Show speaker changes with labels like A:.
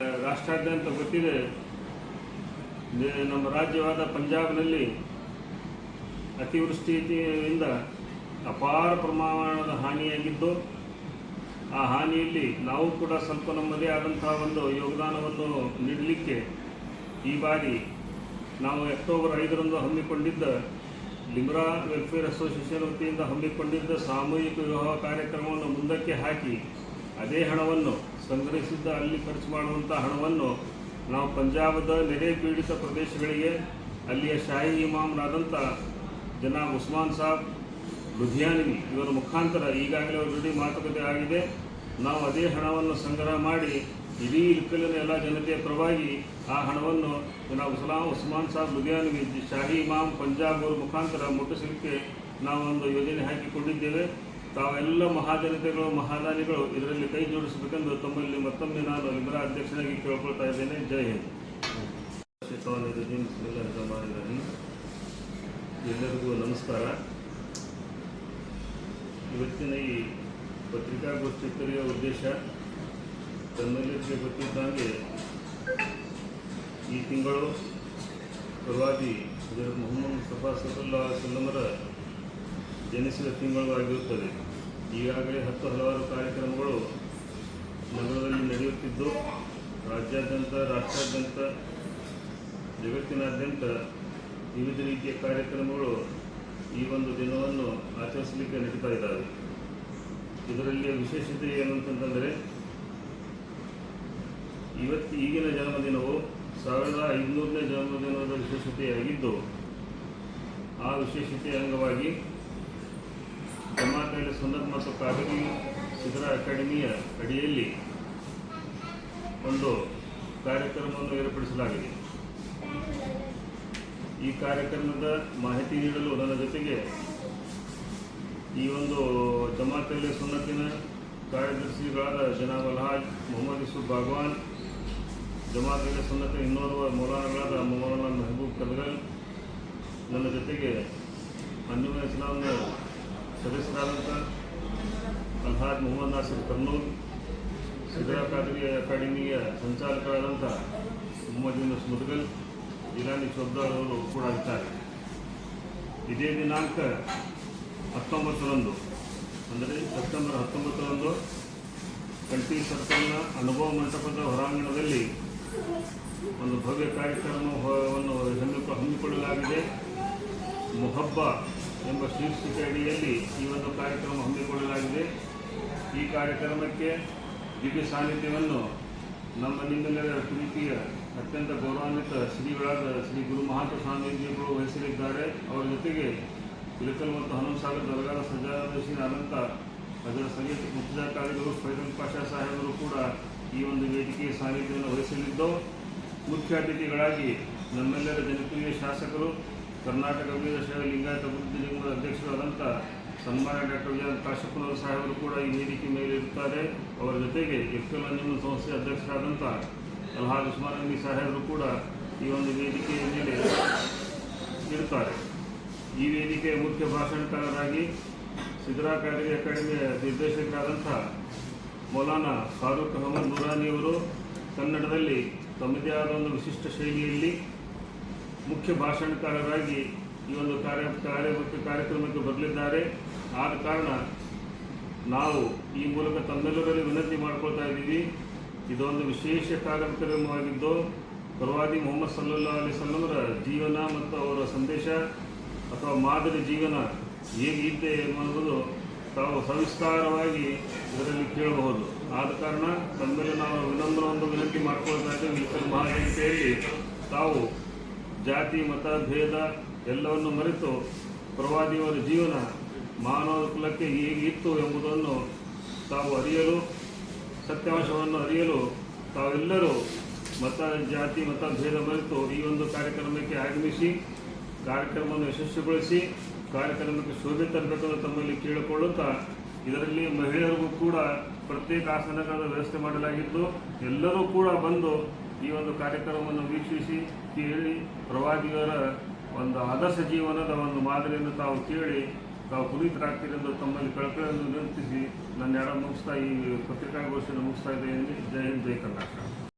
A: ರಾಷ್ಟ್ರಾದ್ಯಂತ ಗೊತ್ತಿದೆ. ನಮ್ಮ ರಾಜ್ಯವಾದ ಪಂಜಾಬ್ನಲ್ಲಿ ಅತಿವೃಷ್ಟಿಯಿಂದ ಅಪಾರ ಪ್ರಮಾಣದ ಹಾನಿಯಾಗಿದ್ದು, ಆ ಹಾನಿಯಲ್ಲಿ ನಾವು ಕೂಡ ಸ್ವಲ್ಪ ನಮ್ಮದೇ ಆದಂತಹ ಒಂದು ಯೋಗದಾನವನ್ನು ನೀಡಲಿಕ್ಕೆ ಈ ಬಾರಿ ನಾವು ಅಕ್ಟೋಬರ್ ಐದರಂದು ಹಮ್ಮಿಕೊಂಡಿದ್ದ ಲಿಮ್ರಾ ವೆಲ್ಫೇರ್ ಅಸೋಸಿಯೇಷನ್ ವತಿಯಿಂದ ಹಮ್ಮಿಕೊಂಡಿದ್ದ ಸಾಮೂಹಿಕ ವಿವಾಹ ಕಾರ್ಯಕ್ರಮವನ್ನು ಮುಂದಕ್ಕೆ ಹಾಕಿ ಅದೇ ಹಣವನ್ನು ಸಂಗ್ರಹಿಸಿದ್ದ ಅಲ್ಲಿ ಖರ್ಚು ಮಾಡುವಂಥ ಹಣವನ್ನು ನಾವು ಪಂಜಾಬದ ನೆರೆ ಪೀಡಿತ ಪ್ರದೇಶಗಳಿಗೆ, ಅಲ್ಲಿಯ ಶಾಹಿ ಇಮಾಮ್ನಾದಂಥ ಜನ ಉಸ್ಮಾನ್ ಸಾಬ್ ಲುಧಿಯಾನಿನಿ ಇವರ ಮುಖಾಂತರ ಈಗಾಗಲೇ ಅವರ ಜೊತೆ ಮಾತುಕತೆ ಆಗಿದೆ. ನಾವು ಅದೇ ಹಣವನ್ನು ಸಂಗ್ರಹ ಮಾಡಿ ಇಡೀ ಇಲ್ಕಲಿನ ಎಲ್ಲ ಜನತೆಯ ಪರವಾಗಿ ಆ ಹಣವನ್ನು ಜನಾಬ್ ಉಸ್ಲಾಂ ಉಸ್ಮಾನ್ ಸಾಬ್ ಲುಧಿಯಾನಿನಿ ಶಾಹಿ ಇಮಾಮ್ ಪಂಜಾಬ್ ಅವರ ಮುಖಾಂತರ ಮುಟ್ಟಿಸಲಿಕ್ಕೆ ನಾವು ಒಂದು ಯೋಜನೆ ಹಾಕಿಕೊಂಡಿದ್ದೇವೆ. ತಾವೆಲ್ಲ ಮಹಾಜನತೆಗಳು ಮಹಾದಾನಿಗಳು ಇದರಲ್ಲಿ ಕೈ ಜೋಡಿಸಬೇಕೆಂದು ತಮ್ಮಲ್ಲಿ ಮತ್ತೊಮ್ಮೆ ನಾನು ಲಿಬರ ಅಧ್ಯಕ್ಷನಾಗಿ ಕೇಳ್ಕೊಳ್ತಾ ಇದ್ದೇನೆ ಜೈ ಹಿಂದ್. ಎಲ್ಲರಿಗೂ ನಮಸ್ಕಾರ ಇವತ್ತಿನ ಈ ಪತ್ರಿಕಾಗೋಷ್ಠಿ ಕರೆಯುವ ಉದ್ದೇಶ ತನ್ನಲ್ಲಿ ಗೊತ್ತಿದ್ದಂಗೆ ಈ ತಿಂಗಳು ಪ್ರವಾದಿ ಮೊಹಮ್ಮದ್ ಮುಸ್ತಫಾ ಸಲ್ಲಾ ಸಲ್ಲಮರ ಜನಿಸಿದ ತಿಂಗಳು ಆಗಿರುತ್ತದೆ ಈಗಾಗಲೇ ಹತ್ತು ಹಲವಾರು ಕಾರ್ಯಕ್ರಮಗಳು ನಗರದಲ್ಲಿ ನಡೆಯುತ್ತಿದ್ದು, ರಾಜ್ಯಾದ್ಯಂತ, ರಾಷ್ಟ್ರಾದ್ಯಂತ, ಜಗತ್ತಿನಾದ್ಯಂತ ವಿವಿಧ ರೀತಿಯ ಕಾರ್ಯಕ್ರಮಗಳು ಈ ಒಂದು ದಿನವನ್ನು ಆಚರಿಸಲಿಕ್ಕೆ ನಡೀತಾ ಇದ್ದಾವೆ ಇದರಲ್ಲಿಯ ವಿಶೇಷತೆ ಏನು ಅಂತಂದರೆ ಇವತ್ತು ಈಗಿನ ಜನ್ಮದಿನವು ಸಾವಿರದ ಐದುನೂರನೇ ಜನ್ಮದಿನದ ವಿಶೇಷತೆಯಾಗಿದ್ದು, ಆ ವಿಶೇಷತೆಯ ಅಂಗವಾಗಿ ಜಮಾತಲ್ಲಿ ಸುನ್ನತ್ ಮತ್ತು ಕಾವೇರಿ ಸಿದ್ರಾ ಅಕಾಡೆಮಿಯ ಅಡಿಯಲ್ಲಿ ಒಂದು ಕಾರ್ಯಕ್ರಮವನ್ನು ಏರ್ಪಡಿಸಲಾಗಿದೆ. ಈ ಕಾರ್ಯಕ್ರಮದ ಮಾಹಿತಿ ನೀಡಲು ನನ್ನ ಜೊತೆಗೆ ಈ ಒಂದು ಜಮಾತಲ್ಲಿ ಸುನ್ನತಿನ ಕಾರ್ಯದರ್ಶಿಗಳಾದ ಜನಾಬ್ ಅಲ್ಹಾಜ್ ಮೊಹಮ್ಮದ್ ಯೂಸುಫ್ ಬಾಗ್ವಾನ್ ಜಮಾತಲ್ಲಿ ಸುನ್ನತಿನ ಇನ್ನೋರ್ವ ಮೌಲಾನಗಳಾದ ಮೌಲಾನ ಮೆಹಬೂಬ್ ಕದಗಲ್, ನನ್ನ ಜೊತೆಗೆ ಅಂಜುಮ ಇಸ್ಲಾಂನ ಸದಸ್ಯರಾದಂಥ ಅಲ್ಹಾಜ್ ಮೊಹಮ್ಮದ್ ನಾಸಿರ್ ಕರ್ನೂಲ್ ಸಿದ್ರಾ ಖಾದ್ರಿ ಅಕಾಡೆಮಿಯ ಸಂಚಾಲಕರಾದಂಥ ಮೊಹಮ್ಮದ್ ಯೂನಸ್ ಮುದ್ಗಲ್, ಇರಾನಿ ಚೌದಾರ್ ಅವರು ಕೂಡ ಇದ್ದಾರೆ. ಇದೇ ದಿನಾಂಕ ಹತ್ತೊಂಬತ್ತರಂದು, ಅಂದರೆ ಸೆಪ್ಟೆಂಬರ್ ಹತ್ತೊಂಬತ್ತರಂದು ಕಂಟಿ ಸರ್ಕಲ್ನ ಅನುಭವ ಮಂಟಪದ ಹೊರಾಂಗಣದಲ್ಲಿ ಒಂದು ಭವ್ಯ ಕಾರ್ಯಕ್ರಮವನ್ನು ಹಮ್ಮಿಕ ಹಮ್ಮಿಕೊಳ್ಳಲಾಗಿದೆ. ಮೊಹಬ್ಬ ಎಂಬ ಶೀರ್ಷಿಕೆ ಅಡಿಯಲ್ಲಿ ಈ ಒಂದು ಕಾರ್ಯಕ್ರಮ ಹಮ್ಮಿಕೊಳ್ಳಲಾಗಿದೆ. ಈ ಕಾರ್ಯಕ್ರಮಕ್ಕೆ ದಿವ್ಯ ಸಾನ್ನಿಧ್ಯವನ್ನು ನಮ್ಮ ನಿಮ್ಮೆಲ್ಲರ ಪ್ರೀತಿಯ ಅತ್ಯಂತ ಗೌರವಾನ್ವಿತ ಶ್ರೀಗಳಾದ ಶ್ರೀ ಗುರು ಮಹಾಂತ ಸ್ವಾಮೀಜಿಗಳು ವಹಿಸಲಿದ್ದಾರೆ. ಅವರ ಜೊತೆಗೆ ಇಳಕಲ್ ಮತ್ತು ಹನುಮಸಾಗರ ದರ್ಗಾದ ಅನಂತ, ಅದರ ಸಂಗೀತ ಮುಖ್ಯಕಾರಿಗಳು ಫೈಜಲ್ ಪಾಷಾ ಸಾಹೇಬರು ಕೂಡ ಈ ಒಂದು ವೇದಿಕೆಯ ಸಾನ್ನಿಧ್ಯವನ್ನು ವಹಿಸಲಿದ್ದು, ಮುಖ್ಯ ಅತಿಥಿಗಳಾಗಿ ನಮ್ಮೆಲ್ಲರ ಜನಪ್ರಿಯ ಶಾಸಕರು ಕರ್ನಾಟಕ ವೀರಶೈವ ಲಿಂಗಾಯತ ಅಭಿವೃದ್ಧಿ ನಿಗಮದ ಅಧ್ಯಕ್ಷರಾದಂಥ ಸನ್ಮಾನ್ಯ ಡಾಕ್ಟರ್ ವಿಜಯ ಕಾಶಪ್ಪನವರು ಸಾಹೇಬರು ಕೂಡ ಈ ವೇದಿಕೆ ಮೇಲೆ ಇರುತ್ತಾರೆ. ಅವರ ಜೊತೆಗೆ ಎಫ್ಎಲ್ ಅಂಜುಮನ್ ಸಂಸ್ಥೆ ಅಧ್ಯಕ್ಷರಾದಂಥ ಅಲ್ಹಾಜ್ ಉಸ್ಮಾನ್ ಸಾಹೇಬರು ಕೂಡ ಈ ಒಂದು ವೇದಿಕೆಯ ಮೇಲೆ ಇರುತ್ತಾರೆ. ಈ ವೇದಿಕೆಯ ಮುಖ್ಯ ಭಾಷಣಕಾರರಾಗಿ ಸಿದ್ರಾ ಕಾವೇರಿ ಅಕಾಡೆಮಿಯ ನಿರ್ದೇಶಕರಾದಂಥ ಮೌಲಾನಾ ಫಾರೂಕ್ ಅಹಮದ್ ನೂರಾನಿಯವರು ಕನ್ನಡದಲ್ಲಿ ತಮ್ಮದೇ ಆದ ಒಂದು ವಿಶಿಷ್ಟ ಶೈಲಿಯಲ್ಲಿ ಮುಖ್ಯ ಭಾಷಣಕಾರರಾಗಿ ಈ ಒಂದು ಕಾರ್ಯ ಕಾರ್ಯ ಮತ್ತು ಕಾರ್ಯಕ್ರಮಕ್ಕೆ ಬರಲಿದ್ದಾರೆ. ಆದ ಕಾರಣ ನಾವು ಈ ಮೂಲಕ ತಮ್ಮೆಲ್ಲರಲ್ಲಿ ವಿನಂತಿ ಮಾಡ್ಕೊಳ್ತಾ ಇದ್ದೀವಿ. ಇದೊಂದು ವಿಶೇಷ ಕಾರ್ಯಕ್ರಮವಾಗಿದ್ದು, ಪ್ರವಾದಿ ಮೊಹಮ್ಮದ್ ಸಲ್ಲಾ ಅಲಿ ಸಲ್ಲಮರ ಜೀವನ ಮತ್ತು ಅವರ ಸಂದೇಶ ಅಥವಾ ಮಾದರಿ ಜೀವನ ಹೇಗಿದ್ದೆ ಎನ್ನುವುದು ತಾವು ಸವಿಸ್ತಾರವಾಗಿ ಇದರಲ್ಲಿ ಕೇಳಬಹುದು. ಆದ ಕಾರಣ ತಮ್ಮೆಲ್ಲ ನಾವು ವಿನಮ್ರ ಒಂದು ವಿನಂತಿ ಮಾಡ್ಕೊಳ್ತಾ ಇದ್ದೇವೆ. ಮಹಾಜನತೆಯಲ್ಲಿ ತಾವು ಜಾತಿ, ಮತ, ಭೇದ ಎಲ್ಲವನ್ನು ಮರೆತು ಪ್ರವಾದಿಯವರ ಜೀವನ ಮಾನವ ಕುಲಕ್ಕೆ ಹೇಗಿತ್ತು ಎಂಬುದನ್ನು ತಾವು ಅರಿಯಲು ಸತ್ಯಾಂಶವನ್ನು ಅರಿಯಲು ತಾವೆಲ್ಲರೂ ಮತ, ಜಾತಿ, ಮತ, ಭೇದ ಮರೆತು ಈ ಒಂದು ಕಾರ್ಯಕ್ರಮಕ್ಕೆ ಆಗಮಿಸಿ, ಕಾರ್ಯಕ್ರಮವನ್ನು ಯಶಸ್ವಿಗೊಳಿಸಿ, ಕಾರ್ಯಕ್ರಮಕ್ಕೆ ಶೋಭೆ ತರಬೇಕೆಂದು ತಮ್ಮಲ್ಲಿ ಕೇಳಿಕೊಳ್ಳುತ್ತಾ ಇದರಲ್ಲಿ ಮಹಿಳೆಯರಿಗೂ ಕೂಡ ಪ್ರತ್ಯೇಕ ಆಸನಗಳ ವ್ಯವಸ್ಥೆ ಮಾಡಲಾಗಿದ್ದು ಎಲ್ಲರೂ ಕೂಡ ಬಂದು ಈ ಒಂದು ಕಾರ್ಯಕ್ರಮವನ್ನು ವೀಕ್ಷಿಸಿ ಕೇಳಿ ಪ್ರವಾದಿಯವರ ಒಂದು ಆದರ್ಶ ಜೀವನದ ಒಂದು ಮಾದರಿಯನ್ನು ತಾವು ಕೇಳಿ ತಾವು ಪುನೀತರಾಗ್ತೀರಿ ಎಂದು ತಮ್ಮಲ್ಲಿ ಕಳಕಳಿಯನ್ನು ನಿರ್ಮಿಸಿ ನನ್ನ ಎಡ ಮುಗಿಸ್ತಾ ಈ ಪತ್ರಿಕಾಗೋಷ್ಠಿಯನ್ನು ಮುಗಿಸ್ತಾ ಇದ್ದೇನೆ. ಜೈ ಹಿಂದ್, ಜೈ ಕರ್ನಾಟಕ.